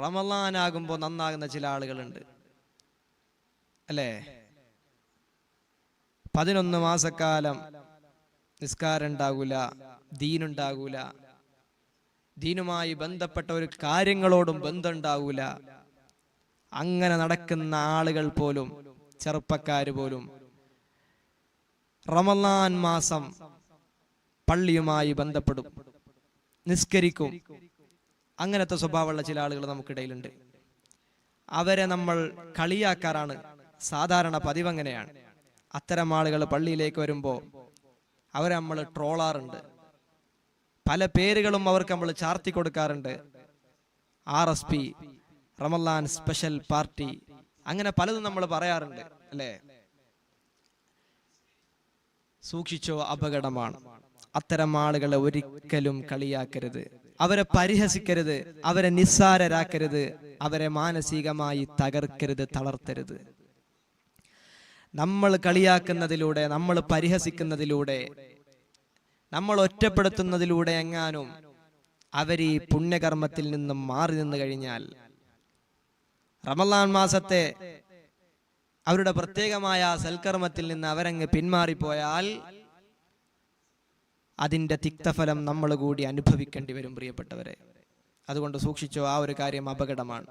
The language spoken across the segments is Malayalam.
റമലാനാകുമ്പോൾ നന്നാകുന്ന ചില ആളുകളുണ്ട്. അല്ലേ? പതിനൊന്ന് മാസക്കാലം നിസ്കാരം ഉണ്ടാകൂല ദീനുണ്ടാകൂല. ദീനുമായി ബന്ധപ്പെട്ട ഒരു കാര്യങ്ങളോടും ബന്ധം ഉണ്ടാകൂല അങ്ങനെ നടക്കുന്ന ആളുകൾ പോലും ചെറുപ്പക്കാർ പോലും റമലാൻ മാസം പള്ളിയുമായി ബന്ധപ്പെടും നിസ്കരിക്കും. അങ്ങനത്തെ സ്വഭാവമുള്ള ചില ആളുകൾ നമുക്കിടയിലുണ്ട്. അവരെ നമ്മൾ കളിയാക്കാറാണ്. സാധാരണ പതിവ് അങ്ങനെയാണ് അത്തരം ആളുകൾ പള്ളിയിലേക്ക് വരുമ്പോൾ അവരെ നമ്മൾ ട്രോളാറുണ്ട്. പല പേരുകളും അവർക്ക് നമ്മൾ ചാർത്തി കൊടുക്കാറുണ്ട്. ആർ എസ് പി റമല്ലാൻ സ്പെഷ്യൽ പാർട്ടി അങ്ങനെ പലതും നമ്മൾ പറയാറുണ്ട് അല്ലേ? സൂക്ഷിച്ചോ അപകടമാണ്. അത്തരം ആളുകളെ ഒരിക്കലും കളിയാക്കരുത്. അവരെ പരിഹസിക്കരുത് അവരെ നിസ്സാരരാക്കരുത് അവരെ മാനസികമായി തകർക്കരുത് തളർത്തരുത്. നമ്മൾ കളിയാക്കുന്നതിലൂടെ നമ്മൾ പരിഹസിക്കുന്നതിലൂടെ നമ്മൾ ഒറ്റപ്പെടുത്തുന്നതിലൂടെ എങ്ങാനും അവർ ഈ പുണ്യകർമ്മത്തിൽ നിന്നും മാറി നിന്ന് കഴിഞ്ഞാൽ റമലാൻ മാസത്തെ അവരുടെ പ്രത്യേകമായ സൽക്കർമ്മത്തിൽ നിന്ന് അവരങ്ങ് പിന്മാറിപ്പോയാൽ അതിന്റെ തിക്തഫലം നമ്മൾ കൂടി അനുഭവിക്കേണ്ടി വരും പ്രിയപ്പെട്ടവരെ. അതുകൊണ്ട് സൂക്ഷിച്ചോ ആ ഒരു കാര്യം അപകടമാണ്.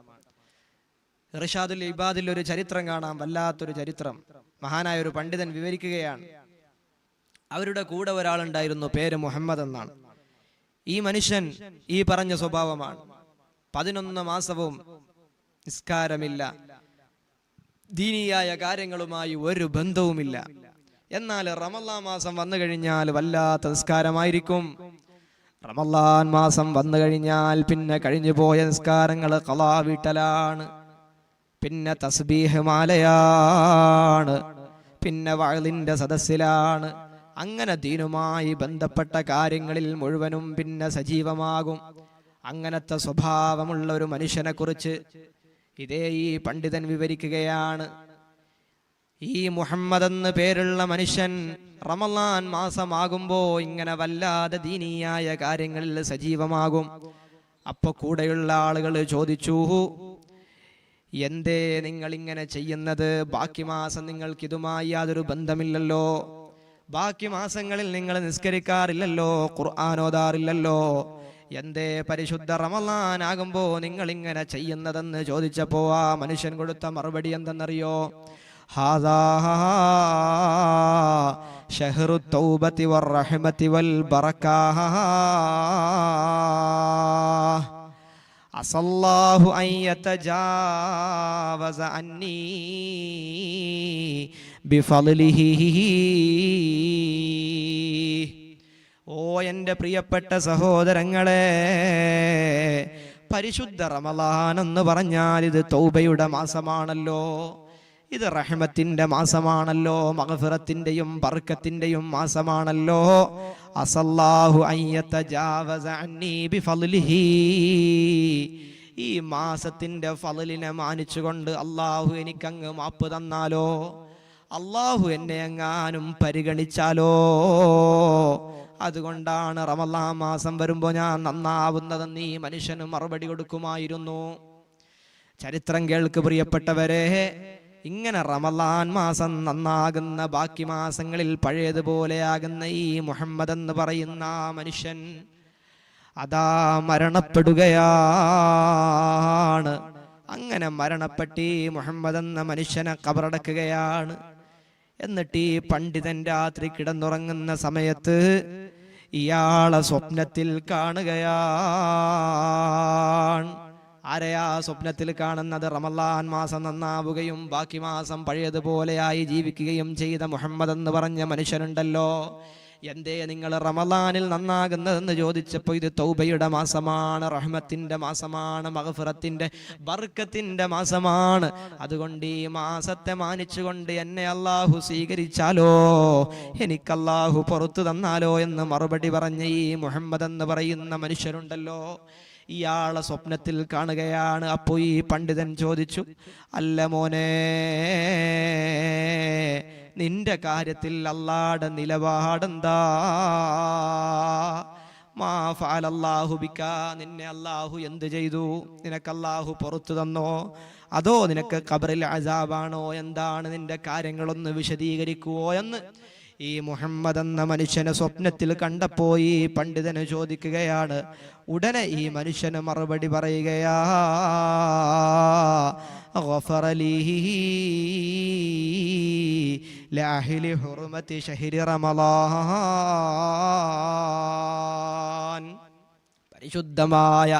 റിഷാദുൽ ഇബാദിൽ ഒരു ചരിത്രം കാണാം വല്ലാത്തൊരു ചരിത്രം. മഹാനായ ഒരു പണ്ഡിതൻ വിവരിക്കുകയാണ് അവരുടെ കൂടെ ഒരാളുണ്ടായിരുന്നു പേര് മുഹമ്മദ് എന്നാണ്. ഈ മനുഷ്യൻ ഈ പറഞ്ഞ സ്വഭാവമാണ്. പതിനൊന്ന് മാസവും നിസ്കാരമില്ല. ദീനിയായ കാര്യങ്ങളുമായി ഒരു ബന്ധവുമില്ല. എന്നാൽ റമല്ലാ മാസം വന്നു കഴിഞ്ഞാൽ വല്ലാത്ത നിസ്കാരമായിരിക്കും. റമല്ലാൻ മാസം വന്നു കഴിഞ്ഞാൽ പിന്നെ കഴിഞ്ഞു പോയ നിസ്കാരങ്ങൾ കലാ വീട്ടലാണ്. പിന്നെ തസ്ബീഹ് മാലയാണ്. പിന്നെ വഴലിന്റെ സദസ്സിലാണ്. അങ്ങനെ ദീനുമായി ബന്ധപ്പെട്ട കാര്യങ്ങളിൽ മുഴുവനും പിന്നെ സജീവമാകും. അങ്ങനത്തെ സ്വഭാവമുള്ള ഒരു മനുഷ്യനെ കുറിച്ച് ഇതേ ഈ പണ്ഡിതൻ വിവരിക്കുകയാണ്. ഈ മുഹമ്മദ് എന്ന് പേരുള്ള മനുഷ്യൻ റമലാൻ മാസമാകുമ്പോ ഇങ്ങനെ വല്ലാതെ ദീനീയായ കാര്യങ്ങളിൽ സജീവമാകും. അപ്പൊ കൂടെയുള്ള ആളുകൾ ചോദിച്ചു എന്തേ നിങ്ങൾ ഇങ്ങനെ ചെയ്യുന്നത്? ബാക്കി മാസം നിങ്ങൾക്ക് ഇതുമായി യാതൊരു ബന്ധമില്ലല്ലോ. ബാക്കി മാസങ്ങളിൽ നിങ്ങൾ നിസ്കരിക്കാറില്ലല്ലോ ഖുർആൻ ഓതാറില്ലല്ലോ. എന്തേ പരിശുദ്ധ റമലാനാകുമ്പോ നിങ്ങൾ ഇങ്ങനെ ചെയ്യുന്നതെന്ന് ചോദിച്ചപ്പോ ആ മനുഷ്യൻ കൊടുത്ത മറുപടി എന്തെന്നറിയോ? വൽ അസല്ലാഹു അന്നി ഓ എന്റെ പ്രിയപ്പെട്ട സഹോദരങ്ങളെ പരിശുദ്ധ റമലാൻ എന്ന് പറഞ്ഞാൽ ഇത് തൗബയുടെ മാസമാണല്ലോ. ഇത് റഹ്മത്തിന്റെ മാസമാണല്ലോ മഗഫിറത്തിന്റെയും ബർക്കത്തിന്റെയും മാസമാണല്ലോ. അസല്ലാഹു ഈ മാസത്തിന്റെ ഫലിനെ മാനിച്ചുകൊണ്ട് അള്ളാഹു എനിക്കങ്ങ് മാപ്പ് തന്നാലോ? അള്ളാഹു എന്നെ എങ്ങാനും പരിഗണിച്ചാലോ? അതുകൊണ്ടാണ് റമല്ലാ മാസം വരുമ്പോൾ ഞാൻ നന്നാവുന്നതെന്ന് ഈ മനുഷ്യന് മറുപടി കൊടുക്കുമായിരുന്നു. ചരിത്രം കേൾക്ക് പ്രിയപ്പെട്ടവരെ ഇങ്ങനെ റമലാൻ മാസം നന്നാകുന്ന ബാക്കി മാസങ്ങളിൽ പഴയതുപോലെയാകുന്ന ഈ മുഹമ്മദ് എന്ന് പറയുന്ന മനുഷ്യൻ അതാ മരണപ്പെടുകയാണ്. അങ്ങനെ മരണപ്പെട്ട് ഈ മുഹമ്മദ് എന്ന മനുഷ്യനെ കബറടക്കുകയാണ്. എന്നിട്ട് ഈ പണ്ഡിതൻ രാത്രി കിടന്നുറങ്ങുന്ന സമയത്ത് ഇയാളെ സ്വപ്നത്തിൽ കാണുകയാണ്. ആരെയാ സ്വപ്നത്തിൽ കാണുന്നത് റമല്ലാൻ മാസം നന്നാവുകയും ബാക്കി മാസം പഴയതുപോലെയായി ജീവിക്കുകയും ചെയ്ത മുഹമ്മദ് എന്ന് പറഞ്ഞ മനുഷ്യനുണ്ടല്ലോ. എന്തേ നിങ്ങൾ റമലാനിൽ നന്നാകുന്നതെന്ന് ചോദിച്ചപ്പോൾ ഇത് തൗബയുടെ മാസമാണ് റഹ്മത്തിന്റെ മാസമാണ് മഹഫുറത്തിന്റെ ബർക്കത്തിന്റെ മാസമാണ്. അതുകൊണ്ട് ഈ മാസത്തെ മാനിച്ചുകൊണ്ട് എന്നെ അള്ളാഹു സ്വീകരിച്ചാലോ? എനിക്ക് പുറത്തു തന്നാലോ എന്ന് മറുപടി പറഞ്ഞ ഈ മുഹമ്മദ് എന്ന് പറയുന്ന മനുഷ്യരുണ്ടല്ലോ. ഇയാളെ സ്വപ്നത്തിൽ കാണുകയാണ്. അപ്പോ ഈ പണ്ഡിതൻ ചോദിച്ചു അല്ല മോനെ നിന്റെ കാര്യത്തിൽ അല്ലാടെ നിലപാടെന്താ? മാ ഫഅലല്ലാഹു ബിക നിന്നെ അല്ലാഹു എന്ത് ചെയ്തു? നിനക്ക് അല്ലാഹു പുറത്തു തന്നോ? അതോ നിനക്ക് ഖബറിൽ അസാബാണോ? എന്താണ് നിന്റെ കാര്യങ്ങളൊന്ന് വിശദീകരിക്കുവോ? എന്ന് ഈ മുഹമ്മദ് എന്ന മനുഷ്യനെ സ്വപ്നത്തിൽ കണ്ടപ്പോ ഈ പണ്ഡിതന് ചോദിക്കുകയാണ് ഉടനെ ഈ മനുഷ്യന് മറുപടി പറയുകയാ പരിശുദ്ധമായ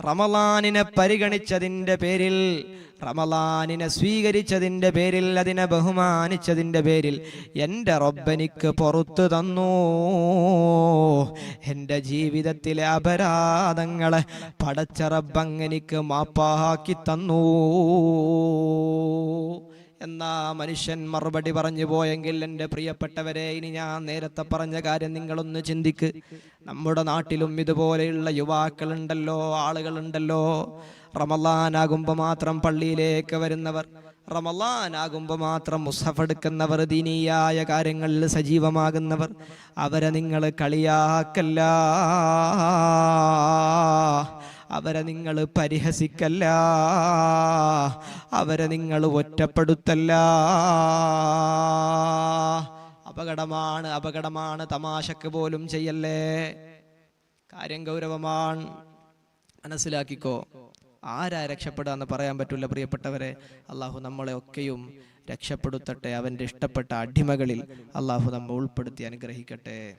റമലാനിനെ പരിഗണിച്ചതിന്റെ പേരിൽ റമലാനിനെ സ്വീകരിച്ചതിന്റെ പേരിൽ അതിനെ ബഹുമാനിച്ചതിന്റെ പേരിൽ എന്റെ റൊബ്ബനിക്ക് പുറത്തു തന്നു. എന്റെ ജീവിതത്തിലെ അപരാധങ്ങളെ പടച്ച റബ്ബങ്ങനിക്ക് മാപ്പാക്കി തന്നു. എന്നാ മനുഷ്യൻ മറുപടി പറഞ്ഞു പോയെങ്കിൽ എന്റെ പ്രിയപ്പെട്ടവരെ ഇനി ഞാൻ നേരത്തെ പറഞ്ഞ കാര്യം നിങ്ങളൊന്ന് ചിന്തിക്ക്. നമ്മുടെ നാട്ടിലും ഇതുപോലെയുള്ള യുവാക്കളുണ്ടല്ലോ ആളുകളുണ്ടല്ലോ. റമലാനാകുമ്പോൾ മാത്രം പള്ളിയിലേക്ക് വരുന്നവർ റമലാനാകുമ്പോൾ മാത്രം മുസഫ് എടുക്കുന്നവർ ദീനീയായ കാര്യങ്ങളിൽ സജീവമാകുന്നവർ അവരെ നിങ്ങൾ കളിയാക്കല്ല. അവരെ നിങ്ങൾ പരിഹസിക്കല്ല. അവരെ നിങ്ങൾ ഒറ്റപ്പെടുത്തല്ല. അപകടമാണ് അപകടമാണ് തമാശക്ക് പോലും ചെയ്യല്ലേ? കാര്യം ഗൗരവമാണ്. മനസ്സിലാക്കിക്കോ ആരാ രക്ഷപ്പെടുക എന്ന് പറയാൻ പറ്റില്ല പ്രിയപ്പെട്ടവരെ. അള്ളാഹു നമ്മളെ ഒക്കെയും രക്ഷപ്പെടുത്തട്ടെ. അവന്റെ ഇഷ്ടപ്പെട്ട അടിമകളിൽ അള്ളാഹു നമ്മൾ ഉൾപ്പെടുത്തി അനുഗ്രഹിക്കട്ടെ.